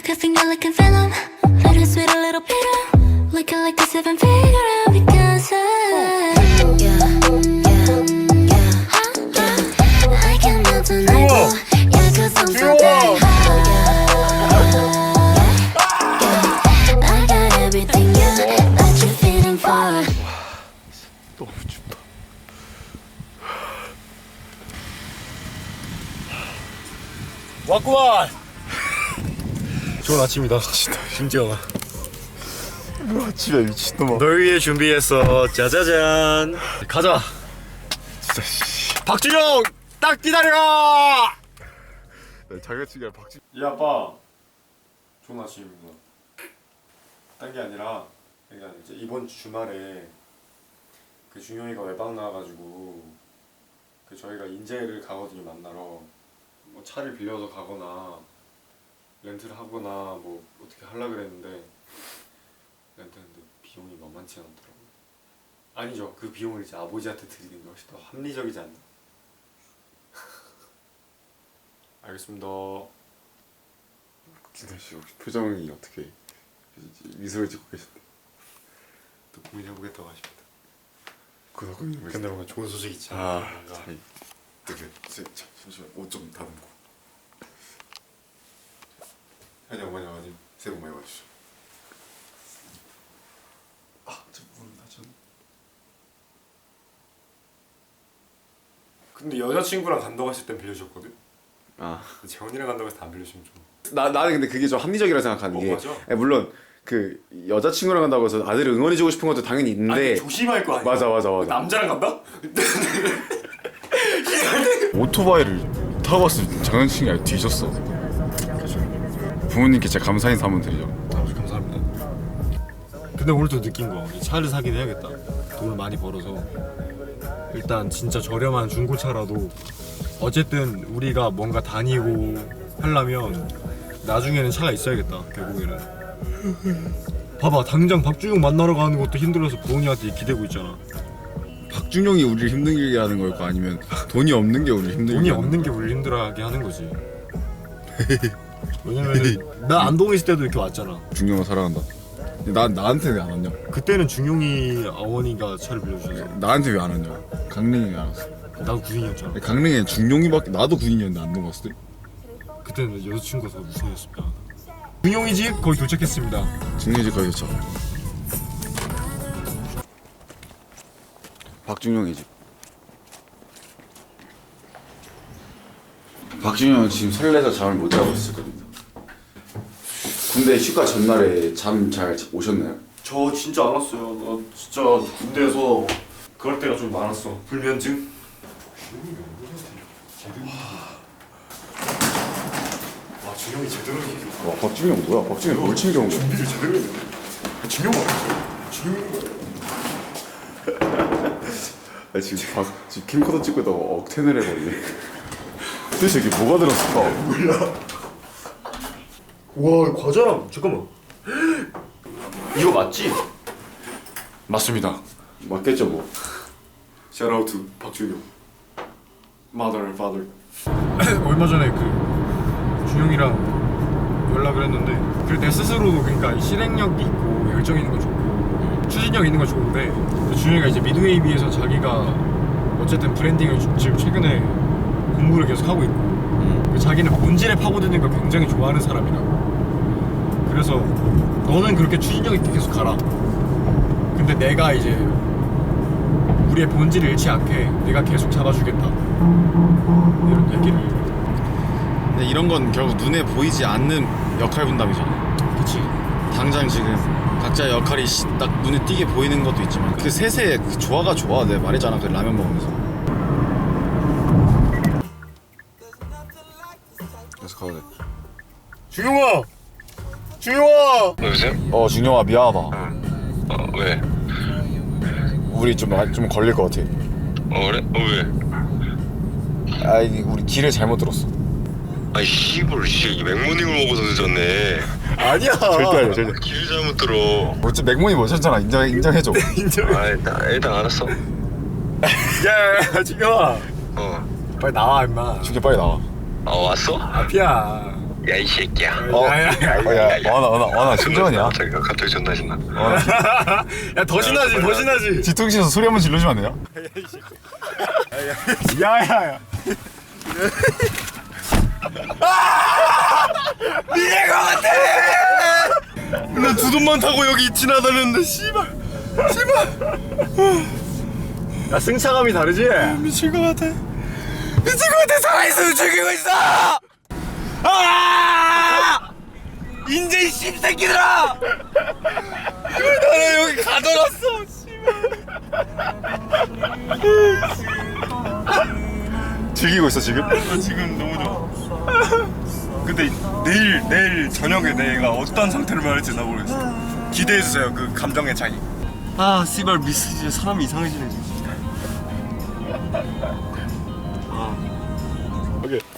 like a finger like a venom. Little sweet, a little bitter. Like I like a seven figure out because I. 좋은 아침이다. 심지어. 아침에 미친놈아 널 위해 준비했어. 짜자잔. 가자. 진짜 씨 박준영 딱 기다려. 자격증이야 박지 이 아빠 좋은 아침입니다. 딴 게 아니라 그러니까 이제 이번 주 주말에 그 준영이가 외박 나와가지고 그 저희가 인제를 가거든요 만나러 뭐 차를 빌려서 가거나 렌트를 하거나 뭐 어떻게 하려 그랬는데 렌트했는데 비용이 만만치 않더라고요. 아니죠 그 비용을 이제 아버지한테 드리는 게 훨씬 더 합리적이지 않나? 알겠습니다. 진짜 씨 혹시 표정이 어떻게 미소를 짓고 계신데 또 고민해보겠다고 하십니다. 그거 그거 근데 뭔가 좋은 소식 있지 않나? 아. 참 되게 제- 자, 잠시만 옷좀 다듬고 현이 어머니 아버님 새해 복 많이 받으시죠 아저 모른다 전 근데 여자친구랑 간다고 했을 땐 빌려줬거든? 아. 근데 재원이랑 간다고 때안 빌려주면 좀 나 나는 근데 그게 좀 합리적이라 생각하는 어, 게 맞아. 예, 물론 그 여자친구랑 간다고 해서 아들을 응원해 주고 싶은 것도 당연히 있는데 아니 조심할 거 아니야 맞아, 맞아, 맞아. 남자랑 간다? 오토바이를 타고 왔을 때 장난치는 게 아니라 뒤졌어. 부모님께 진짜 감사 인사 한번 드리죠. 감사합니다. 근데 오늘 또 느낀 거 차를 사긴 해야겠다. 돈을 많이 벌어서. 일단 진짜 저렴한 중고차라도 어쨌든 우리가 뭔가 다니고 하려면 나중에는 차가 있어야겠다 결국에는. 봐봐 당장 박준영 만나러 가는 것도 힘들어서 부모님한테 기대고 있잖아. 박준영이 우리를 힘들게 하는 걸까? 아니면 돈이 없는 게 우리를 힘들게 돈이 하는 없는 게 우리를 힘들어하게 하는 거지 왜냐면은 나 안동에 있을 때도 이렇게 왔잖아 준영아 사랑한다. 나 나한테 왜 안 왔냐? 그때는 준용이 어머니가 차를 빌려주셔서 나한테 왜 안 왔냐? 강릉에 안 왔어. 나도 군인이었잖아 강릉에 준용이밖에 나도 군인이었는데 안동 갔을 때 그때는 여자친구가 더 우선이었습니다. 준용이 집 거의 도착했습니다. 준용이 집 가겠죠. 박준영이 집 박준영은 지금 설레서 잠을 못 자고 겁니다 군대 휴가 전날에 잠 잘 오셨나요? 저 진짜 안 왔어요. 나 진짜 군대에서 그럴 때가 좀 많았어. 불면증. 와 준용이 제대로 얘기해. 와 박준영 뭐야 박준영 뭘 챙겨온 거야 준비를 제대로 했네. 준용 맞죠? 준용. 아, 지금 박, 지금 캠코더 찍고 있다가 억텐을 해버리네 도대체 이게 뭐가 들었을까? 와 과자랑 잠깐만. 이거 맞지? 맞습니다. 맞겠죠 뭐 Shout out to 박준용. Mother and father. 얼마 전에 그 준용이랑 연락을 했는데 그래 내 스스로도 그러니까 실행력이 있고 열정 있는 건 좋고 추진력 있는 건 좋은데 준용이가 이제 미드웨이비에서 자기가 어쨌든 브랜딩을 지- 지금 최근에 공부를 계속 하고 있고 그 자기는 본질에 파고드는 걸 굉장히 좋아하는 사람이라고 그래서 너는 그렇게 추진력 있게 계속 가라 근데 내가 이제 우리의 본질을 잃지 않게 내가 계속 잡아주겠다 이런 얘기를 근데 이런 건 결국 눈에 보이지 않는 역할 분담이잖아. 그치 당장 지금 각자 역할이 시- 딱 눈에 띄게 보이는 것도 있지만 그 셋의 그 조화가 좋아. 내가 말했잖아. 그 라면 먹으면서. 준용아 준용아 여보세요? 어 준영아 미안하다. 어, 왜? 우리 좀 좀 걸릴 것 같아. 어, 그래? 어, 왜? 아니 우리 길을 잘못 들었어. 아, 씨발, 씨, 맥모닝을 먹어서 늦었네. 아니야 절대 아니야 절대. 길 잘못 들어. 어째 맥문이 멋졌잖아. 인정 인정해줘. 인정 아, 일단, 일단 알았어. 야 준용아 어. 빨리 나와 임마 준영 빨리 나와. 아, 왔어? 앞이야 야 이 새끼야. 어, 야, 어나 어나 어나? 심정원이야. 갑자기 갑자기 존나 신나. 야 더 신나지 더 신나지. 뒤통수에서 소리 한번 질러주면 안 돼요? 야야야. 나 두 돈만 타고 여기 지나다녔는데 씨발. 씨발. 야 승차감이 다르지? 미칠 것 같아. 미칠 것 같아. 살아있으면 죽이고 있어 아 인제 이 씹새끼들아 왜 나를 여기 가둬놨어 즐기고 있어 지금? 나 지금 너무 좋아. 근데 내일 내일 저녁에 내가 어떤 상태로 말할지 나 모르겠어. 기대해 주세요. 그 감정의 차이. 아, 씨발 미스 진짜 사람이 이상해지네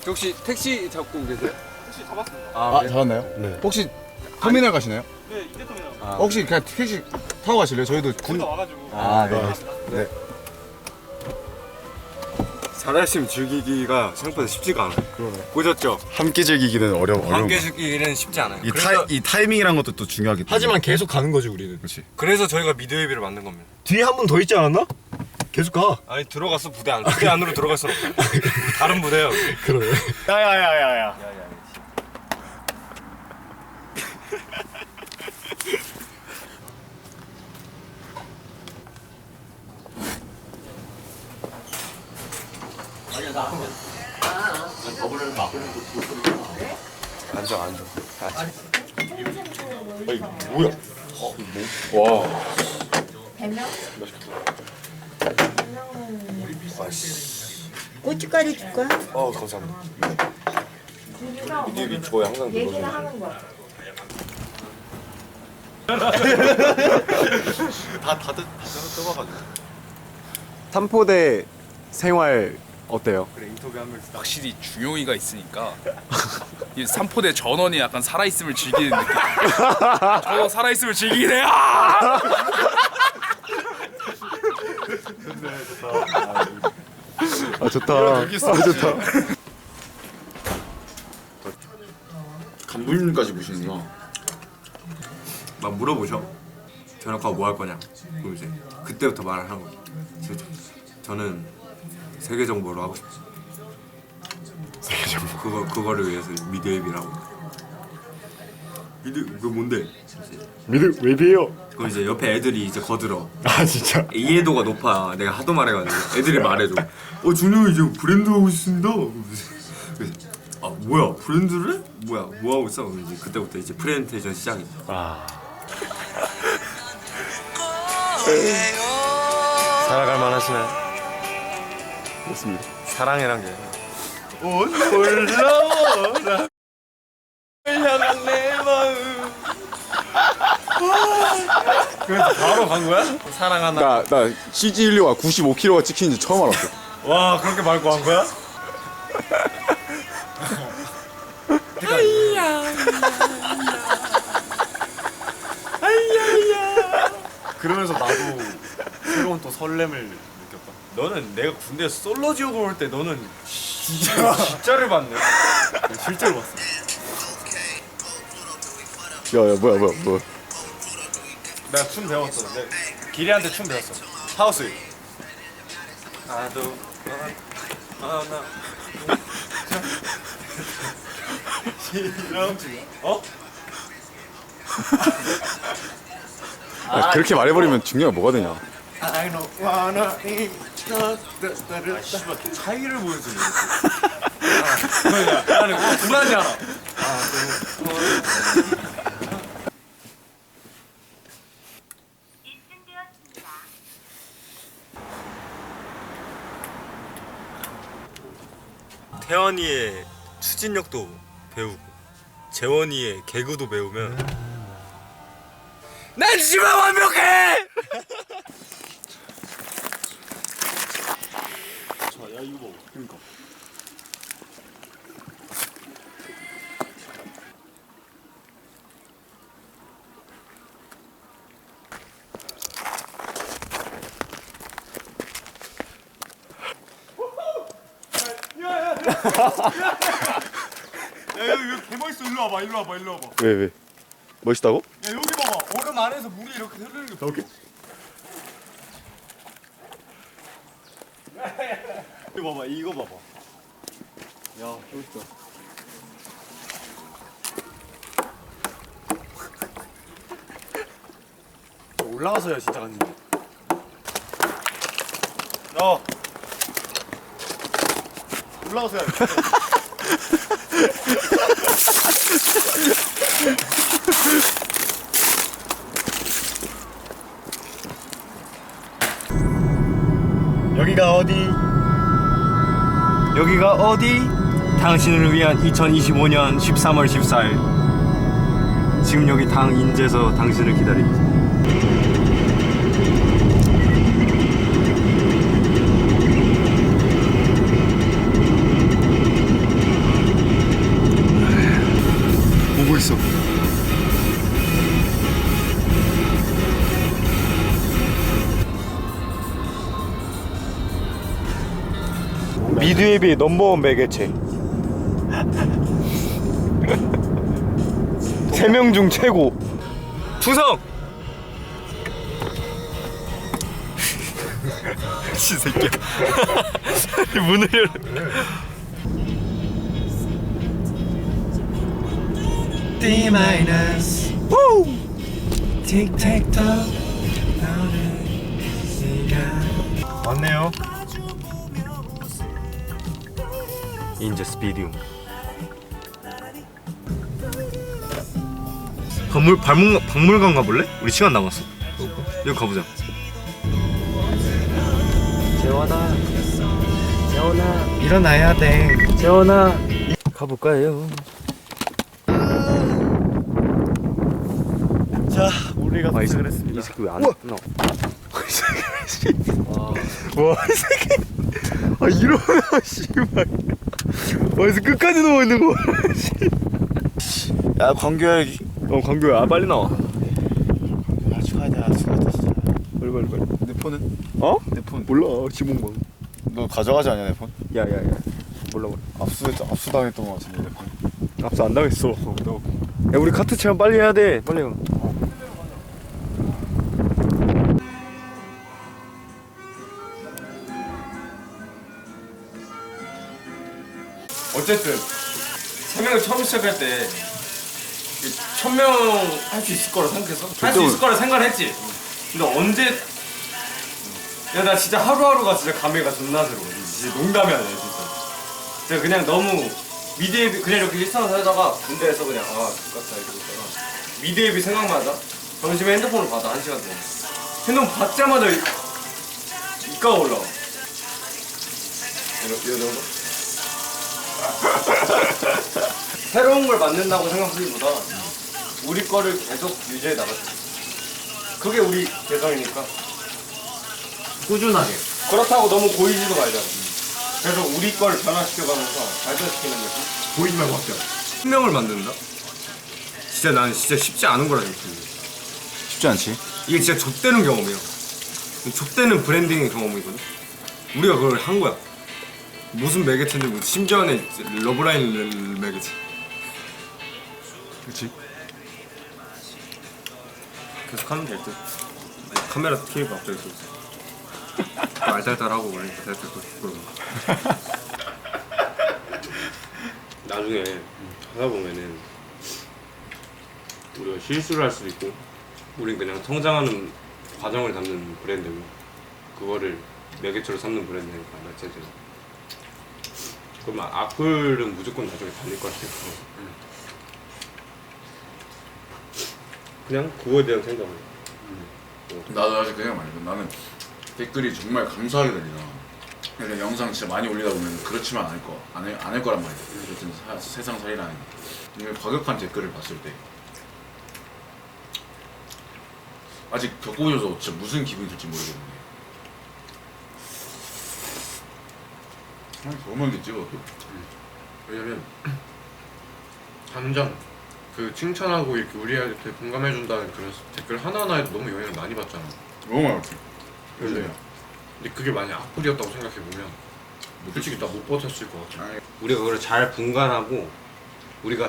혹시 택시 잡고 계세요? 아 잡았나요? 네. 혹시 터미널 가시나요? 네 이제 터미널. 아, 혹시 그냥 택시 타고 가실래요? 저희도 군. 와가지고 아 네. 네. 살아있으면 즐기기가 생각보다 쉽지가 않아. 보셨죠? 함께 즐기기는 어려 어려운. 함께 거. 즐기기는 쉽지 않아요. 이, 그래서, 타이, 이 타이밍이란 것도 또 중요하기 때문에. 하지만 계속 가는 거지 우리는. 그렇지. 그래서 저희가 미드웨이비를 만든 겁니다. 뒤에 한 분 더 있지 않았나? 계속 가. 아니 들어갔어 부대 안. 부대 안으로 들어갈 수 없어. 다른 부대요. 그러네. 야야야야야. 앉아 앉아. 아니 뭐야? 와. 고춧가루 줄까? 어 감사합니다. 미디어비 좋아요 항상 눌러주는. 다 다들 떠봐가지고. 삼포대 생활 어때요? 확실히 중용이가 있으니까 이 삼포대 전원이 약간 살아있음을 즐기는 느낌. 저도 살아있음을 즐기 아 좋다. 아 좋다. 간부님까지 보시는구나. 막 물어보셔. 전역하고 뭐 할 거냐. 그럼 이제 그때부터 말을 하는 거죠. 그래서 저는 세계 정보로 하고 싶어. 세계 정보. 그거 그거를 위해서 미드웨이비라고. 미드 그 뭔데? 미드 웹이에요. 그럼 이제 옆에 애들이 이제 거들어. 아 진짜. 이해도가 높아. 내가 하도 말해가지고 애들이 말해줘. 어 준영 이제 브랜드 하고 있습니다. 그래서 아 뭐야 브랜드를? 해? 뭐야 뭐 하고 있어? 그럼 이제 그때부터 이제 프레젠테이션 시작이지. 살아갈 만하시나요? 그렇습니다. 사랑이란 게. 올라오라. 향한 내 마음. 그래서 바로 간 거야? 사랑하나. 나, 나 CG 인류가 95kg가 찍히는지 처음 알았어. 와 그렇게 밟고 간 거야? 그러면서 나도 새로운 또 설렘을 느꼈다. 너는 내가 군대에서 솔로 지옥을 올때 너는 진짜 진짜를 봤네. 실제로 봤어. 야야 뭐야 뭐야 뭐. 내가 춤 배웠어. 내 기리한테 춤 배웠어. 하우스. 나도 하나. 싫어. 어? 아, 그렇게 말해버리면 중요가 뭐가 되냐? I don't wanna eat the 아 씨발 차이를 보여주네. 아, 나는 불안하지 않아. 혜원이의 추진력도 배우고 재원이의 개그도 배우면 난 지만 완벽해! 자, 야 이거 뭐, 그러니까. 야 여기 왜 개멋있어. 일로 와봐 일로 와봐 일로 와봐. 왜 왜? 멋있다고? 야 여기 봐봐. 얼음 안에서 물이 이렇게 흐르는 게 오케이. 이거 봐봐 이거 봐봐. 야 멋있다. 올라가서야 진짜 간지 야. 올라가서야. 여기가 어디? 여기가 어디? 당신을 위한 2025년 13월 14일. 지금 여기 당 인제서 당신을 기다립니다. 미드웨비 넘버원 매개체. 세 명 중 최고. 충성. 씨 새끼야. 문을 열어. D 마이너스. 우. 틱택톡. 왔네요. 인제 스피디움. 박물 박물 박물관 가볼래? 우리 시간 남았어. 여기 가보자. 재원아, 재원아, 일어나야 돼. 재원아, 가볼까요? 자, 우리가 도착을 했습니다. 이 새끼 왜안 끝나? 와, 이 새끼. 아 일어나, 씨발. 어디서 끝까지 누워 있는 거야? 야 광규야 어, 광규야, 아, 빨리 나와. 야 축하해 야 축하해 진짜 빨리 빨리 빨리. 내 폰은? 어? 내 폰. 몰라, 지몽방. 너 가져가지 않냐 내 폰? 야야야. 몰라 몰라. 압수했 압수당했던 거 같은데 내 폰. 앞서 안 당했어. 야, 우리 카트 체험 빨리 해야 돼. 빨리. 가. 어쨌든 세 명을 처음 시작할 때 천명 할 수 있을 거라 생각했어. 할수 있을 거라 생각을 했지. 근데 언제 야 나 진짜 하루하루가 진짜 감회가 존나 새로워. 진짜 농담이 아니야 진짜. 제가 그냥 너무 미드앱이 그냥 이렇게 일상을 살다가 군대에서 그냥 아 똑같다 이러고 있다가 미드앱이 생각만 하다 점심에 핸드폰을 받아 한 시간 동안 핸드폰 받자마자 이- 이가가 올라와 이러, 이러는 거 새로운 걸 만든다고 생각하기보다 우리 거를 계속 유지해 나가자 그게 우리 개성이니까 꾸준하게 그렇다고 너무 고이지도 말자 그래서 우리 걸 변화시켜가면서 발전시키는 거지 보이지 말고 할게요. 혁명을 만든다? 진짜 난 진짜 쉽지 않은 거라 생각해. 쉽지 않지 이게 진짜 좆되는 경험이야. 좆되는 브랜딩의 경험이거든. 우리가 그걸 한 거야. 무슨 매개체인지 모르 심지어는 러브라인 매개체. 그렇지. 계속 하면 될 듯. 카메라 켜니까 갑자기 쏘 알딸딸하고 그러니까 살짝 또 부끄러워. 나중에 하다 보면은 우리가 실수를 할 수도 있고 우린 그냥 성장하는 과정을 담는 브랜드고 그거를 매개체로 삼는 브랜드니까 매체제로 그러면 악플은 무조건 나중에 달릴 것 같아요 그냥 그거에 대한 생각을 나도 아직 그냥 말이야. 나는 댓글이 정말 감사하게 달리나. 그러니까 영상 진짜 많이 올리다 보면 그렇지만 않을 거, 안할 안할 거란 말이야. 어쨌든 사- 세상 살이라는 게. 이게 과격한 댓글을 봤을 때 아직 겪어보셔서 진짜 무슨 기분이 들지 모르겠는 보면 겠지 뭐. 왜냐면 감정 그 칭찬하고 이렇게 우리한테 공감해준다는 그런 댓글 하나하나에도 너무 영향을 많이 받잖아 너무 많았지. 근데 근데 그게 만약 악플이었다고 생각해보면 솔직히 나 못 버텼을 것 같아 아니, 우리가 그걸 잘 분간하고 우리가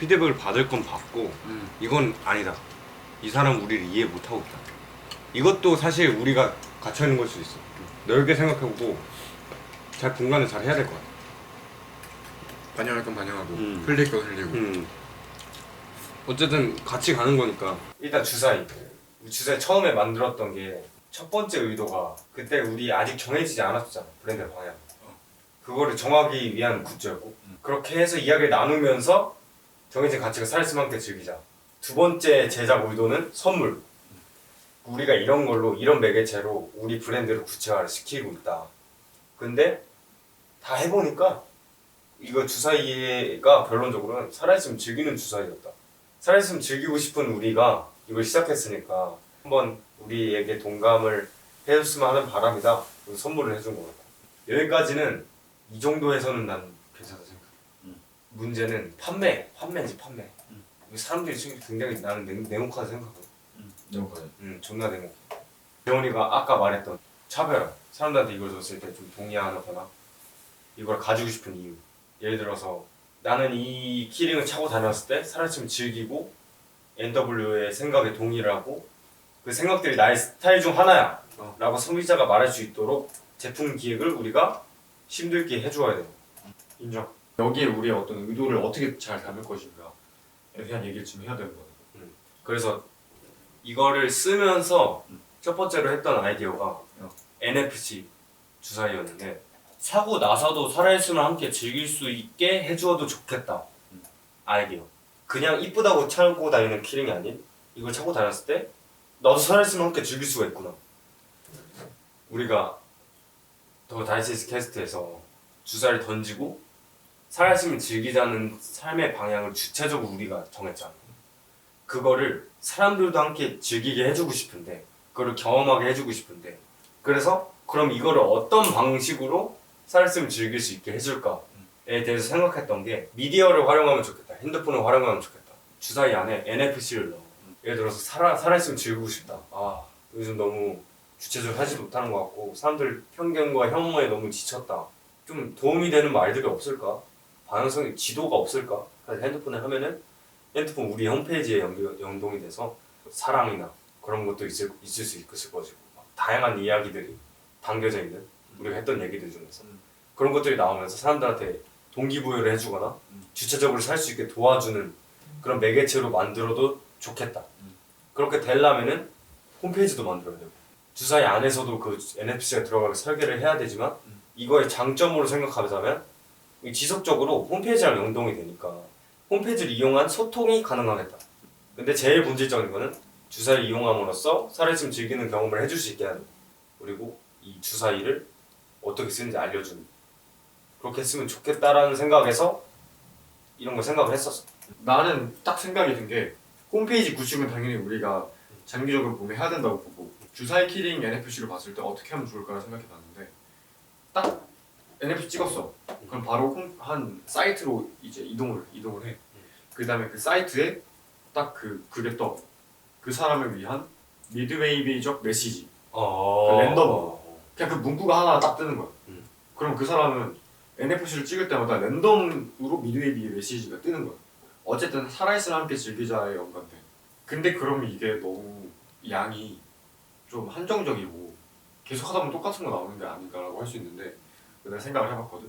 피드백을 받을 건 받고 이건 아니다. 이 사람 우리를 이해 못하고 있다. 이것도 사실 우리가 갇혀 있는 걸 수도 있어. 넓게 생각해보고 잘 분간을 잘 해야 될 것 같아. 반영할 건 반영하고 음. 흘릴 건 흘리고 음. 어쨌든 같이 가는 거니까. 일단 주사위. 우리 주사위 처음에 만들었던 게 첫 번째 의도가 그때 우리 아직 정해지지 않았었잖아. 브랜드 방향. 그거를 정하기 위한 굿즈였고 그렇게 해서 이야기를 나누면서 정해진 가치가 살아있을 만큼 즐기자. 두 번째 제작 의도는 선물. 우리가 이런 걸로 이런 매개체로 우리 브랜드를 구체화를 시키고 있다. 근데 다 해보니까 이거 주사위가 결론적으로는 살아있으면 즐기는 주사위였다. 살아있으면 즐기고 싶은 우리가 이걸 시작했으니까 한번 우리에게 동감을 해줬으면 하는 바람이다. 선물을 해준 것 같아. 여기까지는 이 정도에서는 난 괜찮다 생각. 문제는 판매, 판매지 판매. 이거 사람들이 지금 굉장히 나는 냉, 냉혹하다 생각하거든. 행복하네. 음, 존나 냉혹. 대원이가 아까 말했던 차별. 사람들한테 이걸 줬을 때 좀 동의하거나 이걸 가지고 싶은 이유. 예를 들어서 나는 이 키링을 차고 다녔을 때 살아있으면 즐기고 NW의 생각에 동의를 하고 그 생각들이 나의 스타일 중 하나야 라고 소비자가 말할 수 있도록 제품 기획을 우리가 힘들게 해줘야 돼요. 인정. 여기에 우리의 어떤 의도를 어떻게 잘 담을 것인가에 대한 얘기를 지금 해야 되는 거네 그래서 이거를 쓰면서 첫 번째로 했던 아이디어가 NFC 주사위였는데 사고 나서도 살아있으면 함께 즐길 수 있게 해주어도 좋겠다. 아이디어. 그냥 이쁘다고 차고 다니는 키링이 아닌 이걸 차고 다녔을 때 나도 살아있으면 함께 즐길 수가 있구나. 우리가 더 다이제스트 캐스트에서 주사를 던지고 살아있으면 즐기자는 삶의 방향을 주체적으로 우리가 정했잖아. 그거를 사람들도 함께 즐기게 해주고 싶은데 그거를 경험하게 해주고 싶은데 그래서 그럼 이거를 어떤 방식으로 살았으면 즐길 수 있게 해줄까에 대해서 생각했던 게 미디어를 활용하면 좋겠다 핸드폰을 활용하면 좋겠다 주사위 안에 NFC를 넣어. 예를 들어서 살아, 살아있으면 즐기고 싶다. 아 요즘 너무 주체적으로 하지 못하는 것 같고 사람들 편견과 혐오에 너무 지쳤다. 좀 도움이 되는 말들이 없을까? 반응성이 지도가 없을까? 그래서 핸드폰에 하면은 핸드폰 우리 홈페이지에 연동이 돼서 사랑이나 그런 것도 있을, 있을 수 있을 것이고. 막 다양한 이야기들이 담겨져 있는 우리가 했던 얘기들 중에서 그런 것들이 나오면서 사람들한테 동기부여를 해주거나 주체적으로 살 수 있게 도와주는 그런 매개체로 만들어도 좋겠다. 그렇게 되려면은 홈페이지도 만들어야 되고 주사위 안에서도 그 NFC가 들어가게 설계를 해야 되지만 이거의 장점으로 생각하자면 지속적으로 홈페이지랑 연동이 되니까 홈페이지를 이용한 소통이 가능하겠다. 근데 제일 본질적인 거는 주사위를 이용함으로써 살아있으면 즐기는 경험을 해줄 수 있게 하는 거. 그리고 이 주사위를 어떻게 쓰는지 알려주는 거. 그렇게 했으면 좋겠다라는 생각에서 이런 걸 생각을 했었어. 나는 딱 생각이 든 게 홈페이지 구축은 당연히 우리가 장기적으로 보면 해야 된다고 보고 주사위 키링 NFC를 봤을 때 어떻게 하면 좋을까 생각해 봤는데 딱 NFC 찍었어 그럼 바로 홈, 한 사이트로 이제 이동을 이동을 해. 그 다음에 그 사이트에 딱 그 그게 떠. 그 사람을 위한 미드웨이비적 메시지. 어... 그 랜덤으로. 그냥 그 문구가 하나 딱 뜨는 거야. 음. 그럼 그 사람은 NFC를 찍을 때마다 랜덤으로 미드웨이비의 메시지가 뜨는 거야. 어쨌든 살아있으면 함께 즐기자에 연관돼. 근데 그러면 이게 너무 양이 좀 한정적이고 계속 하다 보면 똑같은 거 나오는 게 아닌가라고 할 수 있는데 내가 생각을 해봤거든.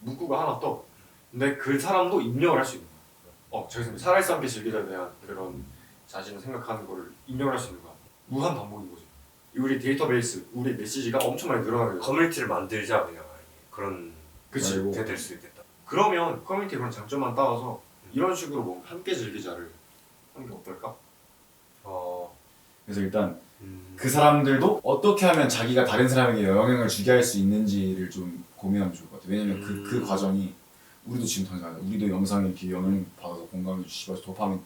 문구가 하나 떠. 근데 그 사람도 입력을 할 수 있는 거야. 어, 저기서 살아있어 함께 즐기자에 대한 그런 자신을 생각하는 거를 입력을 할수 있는 거야. 무한 반복인 거지. 우리 데이터베이스, 우리 메시지가 엄청 많이 늘어나게 돼. 커뮤니티를 만들자 그냥 그런 그치. 게될 수 있겠다. 그러면 커뮤니티 그런 장점만 따와서 이런 식으로 뭐 함께 즐기자를 하는 게 어떨까? 어... 그래서 일단 그 사람들도 어떻게 하면 자기가 다른 사람에게 영향을 주게 할 수 있는지를 좀 고민하면 좋을 것 같아. 왜냐면 그, 그 음. 과정이 우리도 지금 당장 우리도 영상에 이렇게 영향 받아서 공감해 주시고 도파민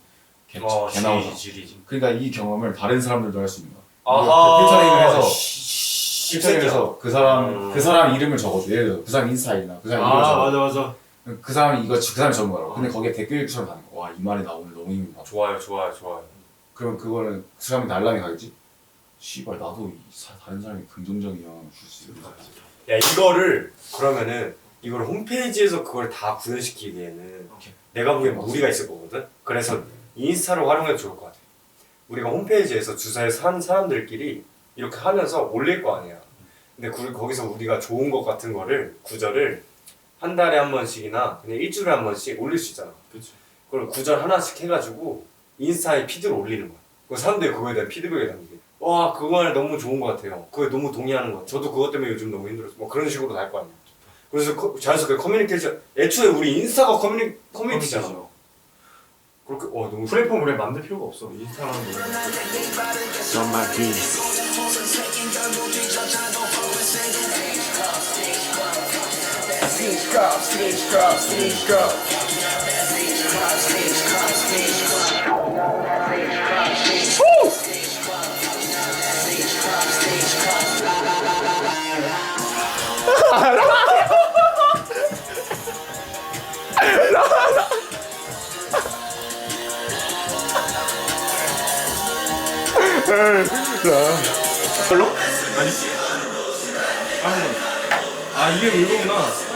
개, 어, 개 나오잖아. 지리지. 그러니까 이 경험을 다른 사람들도 할 수 있는 거야. 아하. 필터링을 해서 씨, 필터링을 해서 그 사람 음. 그 사람 이름을 적어줘. 예를 들어 그 사람 인스타이나 그 사람 이름을 적어. 맞아. 그 사람이 이거 그 사람이 거라고. 근데 거기에 댓글 처럼 다는 거. 와이 말이 나 오늘 너무 힘이 받아. 좋아요 좋아요 좋아요. 그럼 그거는 그 사람이 날라면 가겠지? 씨발 나도 이 사- 다른 사람이 긍정적인 영향을 줄 수 있어. 야 이거를 그러면은 이걸 홈페이지에서 그걸 다 구현시키기에는 내가 보기엔 무리가 있을 거거든. 그래서 인스타를 활용해도 좋을 것 같아. 우리가 홈페이지에서 주사에 산 사람들끼리 이렇게 하면서 올릴 거 아니야. 근데 그, 거기서 우리가 좋은 것 같은 거를 구절을 한 달에 한 번씩이나 그냥 일주일에 한 번씩 올릴 수 있잖아. 그치. 그걸 구절 하나씩 해가지고 인스타에 피드로 올리는 거야. 그 사람들이 그거에 대한 피드백을 남기게. 와 그거 너무 좋은 것 같아요. 그게 너무 동의하는 것. 저도 그것 때문에 요즘 너무 힘들었어. 뭐 그런 식으로 다할거 아니야. 그래서 커- 자연스럽게 커뮤니케이션. 애초에 우리 인스타가 커뮤니 커뮤니티잖아. 그렇게 와 너무 플랫폼 우리 만들 필요가 없어. 인스타라는 거. 아 이게. I just need all of you.